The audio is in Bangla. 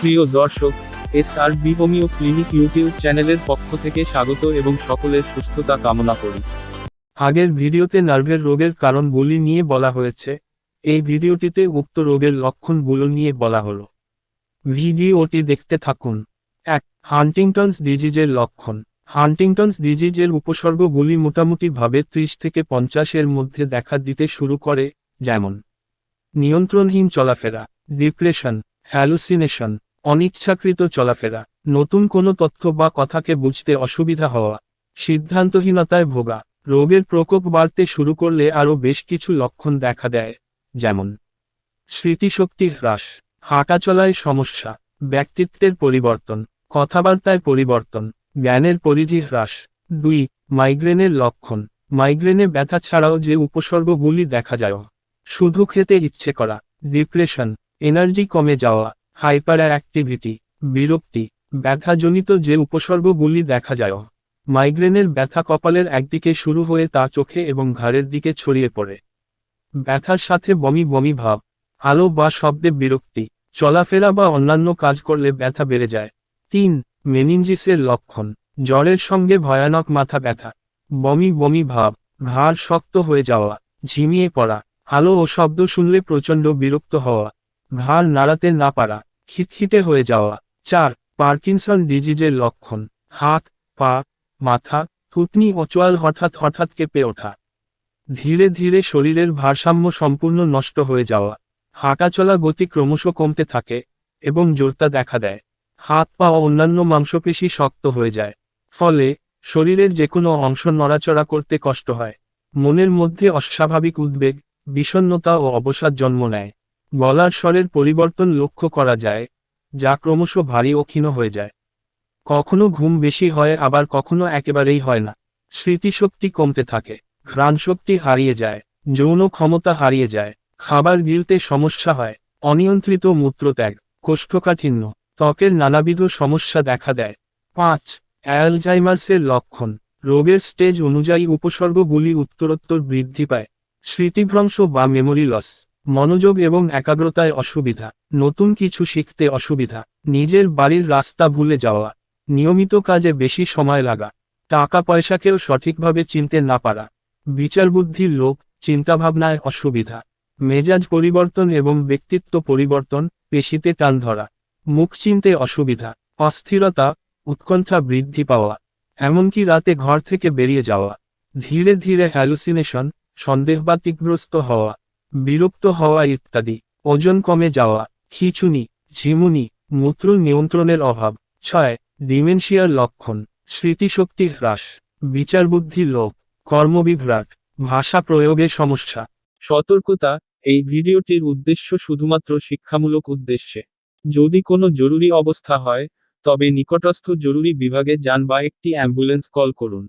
প্রিয় দর্শক S R B homeo clinic YouTube চ্যানেলের পক্ষ থেকে স্বাগত এবং সকলের সুস্থতা কামনা করি। আগের ভিডিওতে নার্ভের রোগের কারণগুলি নিয়ে বলা হয়েছে। এই ভিডিওটিতে উক্ত রোগের লক্ষণগুলো নিয়ে বলা হলো। ভিডিওটি দেখতে থাকুন। এক হান্টিংটনস ডিজিজের লক্ষণ। হান্টিংটনস ডিজিজের উপসর্গগুলি মোটামুটিভাবে ত্রিশ থেকে পঞ্চাশের মধ্যে দেখা দিতে শুরু করে, যেমন নিয়ন্ত্রণহীন চলাফেরা, ডিপ্রেশন, হ্যালুসিনেশন অনিচ্ছাকৃত চলাফেরা, নতুন কোনো তথ্য বা কথাকে বুঝতে অসুবিধা হওয়া, সিদ্ধান্তহীনতায় ভোগা, রোগের প্রকোপ বাড়তে শুরু করলে আরও বেশ কিছু লক্ষণ দেখা দেয়, যেমন স্মৃতিশক্তি হ্রাস হাঁটাচলায় সমস্যা, ব্যক্তিত্বের পরিবর্তন, কথাবার্তায় পরিবর্তন, জ্ঞানের পরিধি হ্রাস। দুই, মাইগ্রেনের লক্ষণ, মাইগ্রেনে ব্যথা ছাড়াও যে উপসর্গগুলি দেখা যায়, শুধু খেতে ইচ্ছে করা, ডিপ্রেশন, এনার্জি কমে যাওয়া হাইপার অ্যাক্টিভিটি বিরক্তি, ব্যথাজনিত যে উপসর্গগুলি দেখা যায়, মাইগ্রেনের ব্যথা কপালের একদিকে শুরু হয়ে তা চোখে এবং ঘাড়ের দিকে ছড়িয়ে পড়ে। ব্যথার সাথে বমি বমি ভাব, আলো বা শব্দে বিরক্তি, চলাফেরা বা অন্যান্য কাজ করলে ব্যথা বেড়ে যায়। তিন, মেনিনজিসের লক্ষণ, জ্বরের সঙ্গে ভয়ানক মাথা ব্যথা, বমি বমি ভাব, ঘাড় শক্ত হয়ে যাওয়া, ঝিমিয়ে পড়া, আলো ও শব্দ শুনলে প্রচণ্ড বিরক্ত হওয়া, ঘাড় নাড়াতে না পারা। খিটখিটে হয়ে যাওয়া। চার, পার্কিনসন ডিজিজের লক্ষণ। হাত, পা, মাথা, থুতনি ও চোয়াল হঠাৎ হঠাৎ কেঁপে ওঠা। ধীরে ধীরে শরীরের ভারসাম্য সম্পূর্ণ নষ্ট হয়ে যাওয়া। হাঁটাচলা গতি ক্রমশ কমতে থাকে এবং জোরতা দেখা দেয়। হাত, পা ও অন্যান্য মাংসপেশি শক্ত হয়ে যায়। ফলে শরীরের যে কোনো অংশ নড়াচড়া করতে কষ্ট হয়। মনের মধ্যে অস্বাভাবিক উদ্বেগ, বিষণ্ণতা ও অবসাদ জন্ম নেয়। গলার স্বরের পরিবর্তন লক্ষ্য করা যায়, যা ক্রমশ ভারী ও ক্ষীণ হয়ে যায়। কখনো ঘুম বেশি হয়, আবার কখনো একেবারেই হয় না। স্মৃতিশক্তি কমতে থাকে, ঘ্রাণশক্তি হারিয়ে যায়, যৌন ক্ষমতা হারিয়ে যায়, খাবার গিলতে সমস্যা হয়, অনিয়ন্ত্রিত মূত্রত্যাগ, কোষ্ঠকাঠিন্য, ত্বকের নানাবিধ সমস্যা দেখা দেয়। পাঁচ, অ্যালজাইমার্সের লক্ষণ, রোগের স্টেজ অনুযায়ী উপসর্গগুলি উত্তরোত্তর বৃদ্ধি পায়, স্মৃতিভ্রংশ বা মেমোরি লস। মনোযোগ এবং একাগ্রতায় অসুবিধা, নতুন কিছু শিখতে অসুবিধা, নিজের বাড়ির রাস্তা ভুলে যাওয়া, নিয়মিত কাজে বেশি সময় লাগা, টাকা পয়সাকেও সঠিকভাবে চিনতে না পারা, বিচারবুদ্ধির লোক চিন্তাভাবনায় অসুবিধা, মেজাজ পরিবর্তন এবং ব্যক্তিত্ব পরিবর্তন, পেশিতে টান ধরা, মুখ চিনতে অসুবিধা, অস্থিরতা, উৎকণ্ঠা বৃদ্ধি পাওয়া, এমনকি রাতে ঘর থেকে বেরিয়ে যাওয়া, ধীরে ধীরে হ্যালুসিনেশন সন্দেহবাতিগ্রস্ত হওয়া বিরক্ত হওয়া ইত্যাদি। ওজন কমে যাওয়া, খিচুনি, ঝিমুনি, মূত্র নিয়ন্ত্রণের অভাব। ছয়, ডিমেনশিয়ার লক্ষণ, স্মৃতিশক্তি হ্রাস, বিচারবুদ্ধি লোপ কর্মবিভ্রাট, ভাষা প্রয়োগে সমস্যা। সতর্কতা, এই ভিডিওটির উদ্দেশ্য শুধুমাত্র শিক্ষামূলক উদ্দেশ্যে। যদি কোনো জরুরি অবস্থা হয়, তবে নিকটস্থ জরুরি বিভাগে যান বা একটি অ্যাম্বুলেন্স কল করুন।